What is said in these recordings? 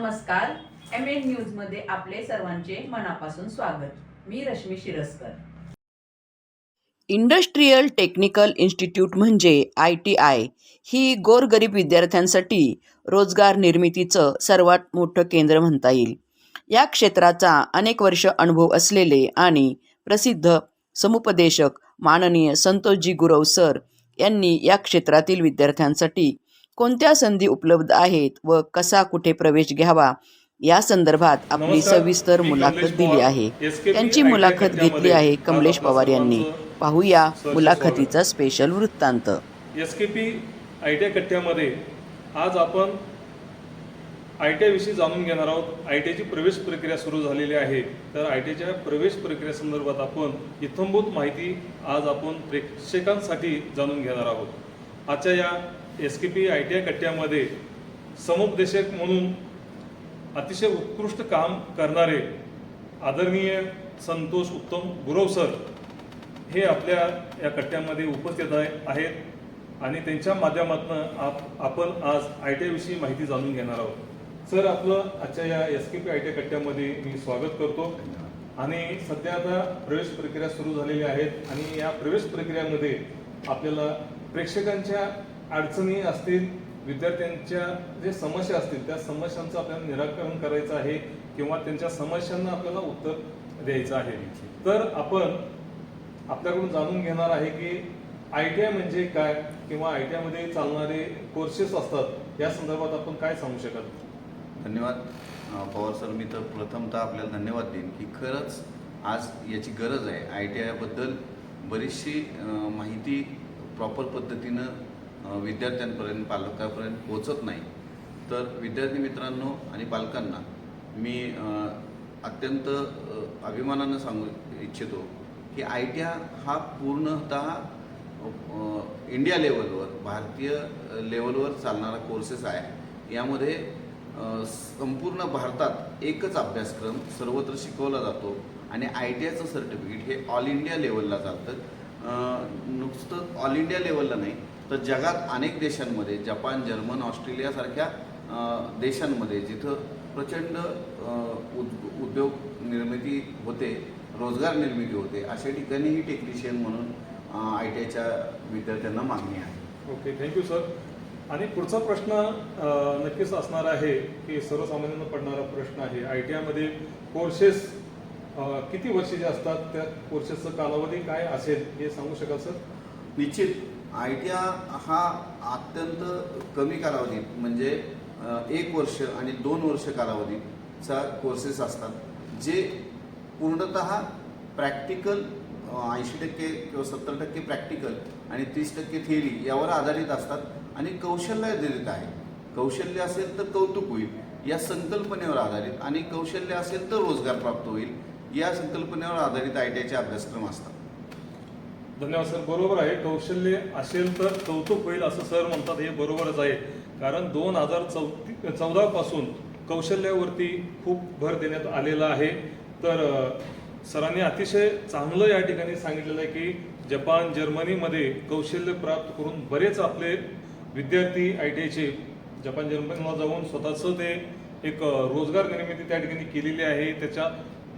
नमस्कार. M N न्यूजमध्ये आपले सर्वांचे मनापासून स्वागत. मी Rashmi Shiraskar. Industrial technical institute म्हणजे आय टी आय ही गोरगरीब विद्यार्थ्यांसाठी रोजगार निर्मितीचं सर्वात मोठं केंद्र म्हणता येईल. या क्षेत्राचा अनेक वर्ष अनुभव असलेले आणि प्रसिद्ध समुपदेशक माननीय संतोषजी गुरव सर यांनी या क्षेत्रातील विद्यार्थ्यांसाठी कोणत्या संधी उपलब्ध आहेत व कसा कुठे प्रवेश घ्यावा? या संदर्भात आपली सविस्तर मुलाखत दिली. आहे. त्यांची मुलाखत घेतली आहे कमलेश पवार यांनी. पाहूया मुलाखतीचा स्पेशल वृत्तांत. S K P I T I कट्ट्यामध्ये आज आपण आय टी आयविषयी जाणून घेणार आहोत. आय टी आयची प्रवेश प्रक्रिया सुरू झालेली आहे. तर आय टी आयच्या प्रवेश प्रक्रियेसंदर्भात आपण इत्थंभूत माहिती आज आपण प्रेक्षकांसाठी जाणून घेणार आहोत. आजच्या या S K P I T I कट्ट्यामध्ये समुपदेशक म्हणून अतिशय उत्कृष्ट काम करणारे आदरणीय संतोष उत्तम गुरव सर हे आपल्या या कट्ट्यामध्ये उपस्थित आहे आहेत आणि त्यांच्या माध्यमातून आप आपण आज आय टी आयविषयी माहिती जाणून घेणार आहोत. सर आपलं आजच्या या S K P I T I कट्ट्यामध्ये मी स्वागत करतो. आणि सध्या आता प्रवेश प्रक्रिया सुरू झालेली आहेत आणि या प्रवेश प्रक्रियामध्ये आपल्याला प्रेक्षकांच्या अडचणी असतील विद्यार्थ्यांच्या जे समस्या असतील त्या समस्यांचं आपल्याला निराकरण करायचं आहे किंवा त्यांच्या समस्यांना आपल्याला उत्तर द्यायचं आहे. तर आपण आपल्याकडून जाणून घेणार आहे की आय टी आय म्हणजे काय किंवा आय टी आयमध्ये चालणारे कोर्सेस असतात या संदर्भात आपण काय सांगू शकाल? धन्यवाद. पवार सर मी तर प्रथमतः आपल्याला धन्यवाद देईन की खरंच आज याची गरज आहे आय टी आयबद्दल बरीचशी माहिती प्रॉपर पद्धतीनं विद्यार्थ्यांपर्यंत पालकांपर्यंत पोहोचत नाही. तर विद्यार्थी मित्रांनो आणि पालकांना मी अत्यंत अभिमानानं सांगू इच्छितो की आय टी आय हा पूर्णतः इंडिया लेवलवर भारतीय लेवलवर चालणारा कोर्सेस आहे. यामध्ये संपूर्ण भारतात एकच अभ्यासक्रम सर्वत्र शिकवला जातो. आणि आय टी आयचं सर्टिफिकेट हे ऑल इंडिया लेवलला चालतं. नुसतं ऑल इंडिया लेवलला नाही तर जगात अनेक देशांमध्ये जपान जर्मन ऑस्ट्रेलियासारख्या देशांमध्ये जिथं प्रचंड उद उद्योग निर्मिती होते रोजगार निर्मिती होते अशा ठिकाणीही टेक्निशियन म्हणून आय टी आयच्या विद्यार्थ्यांना मागणी आहे. ओके थँक्यू सर आणि पुढचा प्रश्न नक्कीच असणार आहे की सर्वसामान्यांना पडणारा प्रश्न आहे. आय टी आयमध्ये कोर्सेस किती वर्षाचे असतात त्या कोर्सेसचा कालावधी काय असेल हे सांगू शकाल सर? निश्चित. आय टी आय हा अत्यंत कमी कालावधीत म्हणजे एक वर्ष आणि दोन वर्ष कालावधीचा कोर्सेस असतात जे पूर्णतः प्रॅक्टिकल ऐंशी टक्के किंवा सत्तर टक्के प्रॅक्टिकल आणि तीस टक्के थिअरी यावर आधारित असतात आणि कौशल्य देत आहे कौशल्य असेल तर कौतुक होईल या संकल्पनेवर आधारित आणि कौशल्य असेल तर रोजगार प्राप्त होईल. या संकल्पनेवर आधारित आय टी आयचे अभ्यासक्रम असतात. धन्यवाद सर. बरोबर आहे. कौशल्य असेल तर कौतुक होईल असं सर म्हणतात. हे बरोबरच आहे. कारण दोन हजार चौती चौदापासून कौशल्यावरती खूप भर देण्यात आलेला आहे. तर सरांनी अतिशय चांगलं या ठिकाणी सांगितलेलं आहे की जपान जर्मनीमध्ये कौशल्य प्राप्त करून बरेच आपले विद्यार्थी आय टी आयचे जपान जर्मनीला जाऊन स्वतःचं ते एक रोजगार निर्मिती त्या ठिकाणी केलेली आहे. त्याच्या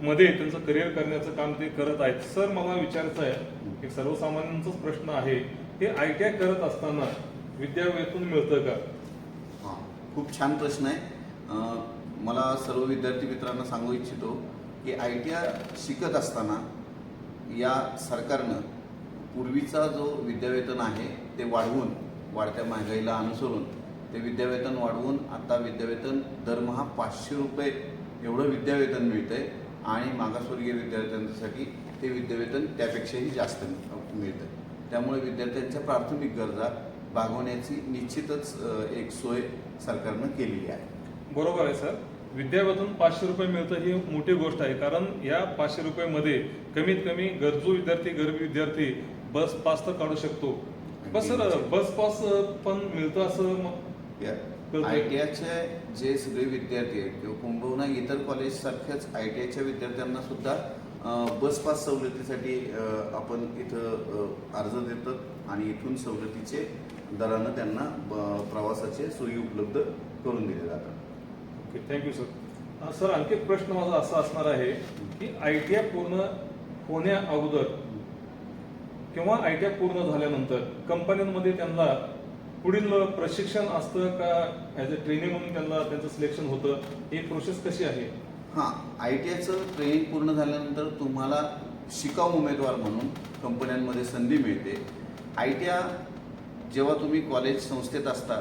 मध्ये त्यांचं करिअर करण्याचं काम ते करत आहेत. सर मला विचारायचं आहे एक सर्वसामान्यांचाच प्रश्न आहे. हे आय टी आय करत असताना विद्यावेतून मिळतं का? हां खूप छान प्रश्न आहे. मला सर्व विद्यार्थी मित्रांना सांगू इच्छितो की आय टी आय शिकत असताना या सरकारनं पूर्वीचा जो विद्यावेतन आहे ते वाढवून वाढत्या महागाईला अनुसरून ते विद्यावेतन वाढवून आता विद्यावेतन दरमहा पाचशे रुपये एवढं विद्यावेतन मिळतं आहे आणि मागासवर्गीय विद्यार्थ्यांसाठी ते विद्यावेतन त्यापेक्षाही जास्त मिळतं. त्यामुळे विद्यार्थ्यांच्या प्राथमिक गरजा भागवण्याची निश्चितच एक सोय सरकारनं केलेली आहे. बरोबर आहे सर. विद्यावेतन पाचशे रुपये मिळतं ही मोठी गोष्ट आहे कारण या पाचशे रुपयेमध्ये कमीत कमी गरजू विद्यार्थी गरीब विद्यार्थी बस पास तर काढू शकतो. बस सर बस पास पण मिळतं असं. आय टी आयचे जे सगळे विद्यार्थी आहेत किंवा कुंभवना इतर कॉलेज सारख्याच आय टी आयच्या विद्यार्थ्यांना सुद्धा अ, बस पास सवलतीसाठी आपण इथं अर्ज देतात आणि इथून सवलतीचे दरानं त्यांना प्रवासाचे सोयी उपलब्ध करून दिले जातात. ओके थँक्यू सर सर आणखी एक प्रश्न माझा असा असणार आहे की आय टी आय पूर्ण होण्या अगोदर किंवा आय टी आय पूर्ण झाल्यानंतर कंपन्यांमध्ये त्यांना पुढील प्रशिक्षण असतं का ॲज अ ट्रेनिंग म्हणून त्यांना त्यांचं सिलेक्शन होतं? ही प्रोसेस कशी आहे? हां आय टी आयचं ट्रेनिंग पूर्ण झाल्यानंतर तुम्हाला शिकाऊ उमेदवार म्हणून कंपन्यांमध्ये संधी मिळते. आय टी आय जेव्हा तुम्ही कॉलेज संस्थेत असता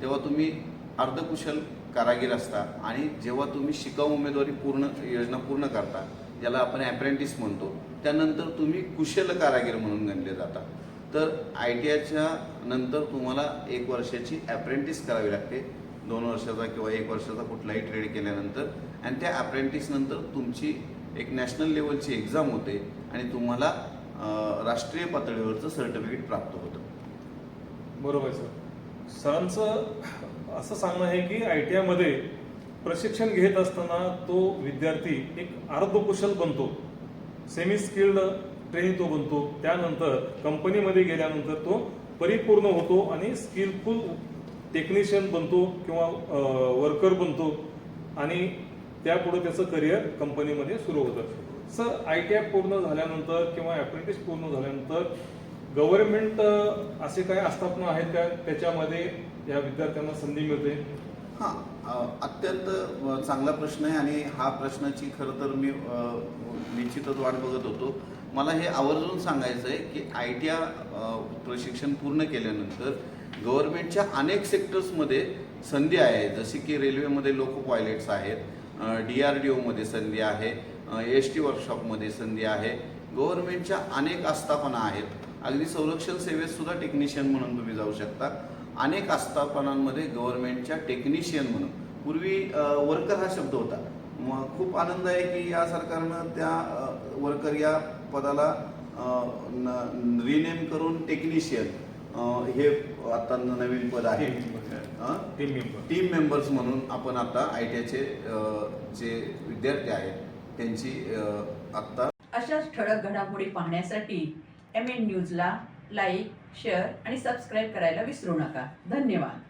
तेव्हा तुम्ही अर्धकुशल कारागीर असता आणि जेव्हा तुम्ही शिकाऊ उमेदवारी पूर्ण योजना पूर्ण करता ज्याला आपण ॲप्रेंटिस म्हणतो. त्यानंतर तुम्ही कुशल कारागीर म्हणून गणले जाता. तर आय टी आयच्या नंतर तुम्हाला एक वर्षाची ॲप्रेंटिस करावी लागते. दोन वर्षाचा किंवा एक वर्षाचा कुठलाही ट्रेड केल्यानंतर. आणि त्या अप्रेंटिसनंतर तुमची एक नॅशनल लेवलची एक्झाम होते आणि तुम्हाला राष्ट्रीय पातळीवरचं सर्टिफिकेट प्राप्त होतं. बरोबर सर. सरांचं असं सांगणं आहे की आय टी आयमध्ये प्रशिक्षण घेत असताना तो विद्यार्थी एक अर्धकुशल बनतो. सेमी स्किल्ड ट्रेन तो बनतो त्यानंतर कंपनीमध्ये गेल्यानंतर तो परिपूर्ण होतो आणि स्किलफुल टेक्निशियन बनतो किंवा वर्कर बनतो आणि त्यापुढे त्याचं करिअर कंपनीमध्ये सुरू होतं. सर आय टी आय पूर्ण झाल्यानंतर किंवा अप्रेंटिस पूर्ण झाल्यानंतर गव्हर्नमेंट असे काही आस्थापना आहेत का? त्याच्यामध्ये या विद्यार्थ्यांना संधी मिळते? हां अत्यंत चांगला प्रश्न आहे आणि हा प्रश्नाची खरं तर मी निश्चितच वाट बघत होतो. मला हे आवर्जून सांगायचं आहे की आय टी आय प्रशिक्षण पूर्ण केल्यानंतर गव्हर्नमेंटच्या अनेक सेक्टर्समध्ये संधी आहे. जसे की रेल्वेमध्ये लोको पायलट्स आहेत डी आर डी ओमध्ये संधी आहे एस टी वर्कशॉपमध्ये संधी आहे. गव्हर्नमेंटच्या अनेक आस्थापना आहेत. अगदी संरक्षण सेवेत सुद्धा टेक्निशियन म्हणून तुम्ही जाऊ शकता. अनेक आस्थापनांमध्ये गव्हर्नमेंटच्या टेक्निशियन म्हणून. पूर्वी वर्कर हा शब्द होता. मग खूप आनंद आहे की या सरकारनं त्या वर्कर या पदाला रिनेम करून टेक्निशियन हे आता नवीन पद आहे? टीम मेंबर टीम मेंबर्स म्हणून आपण आता आय टी आयचे जे विद्यार्थी आहेत त्यांची अ, आत्ता अशाच ठळक घडामोडी पाहण्यासाठी एम एन न्यूजला लाईक शेअर आणि सबस्क्राईब करायला विसरू नका. धन्यवाद.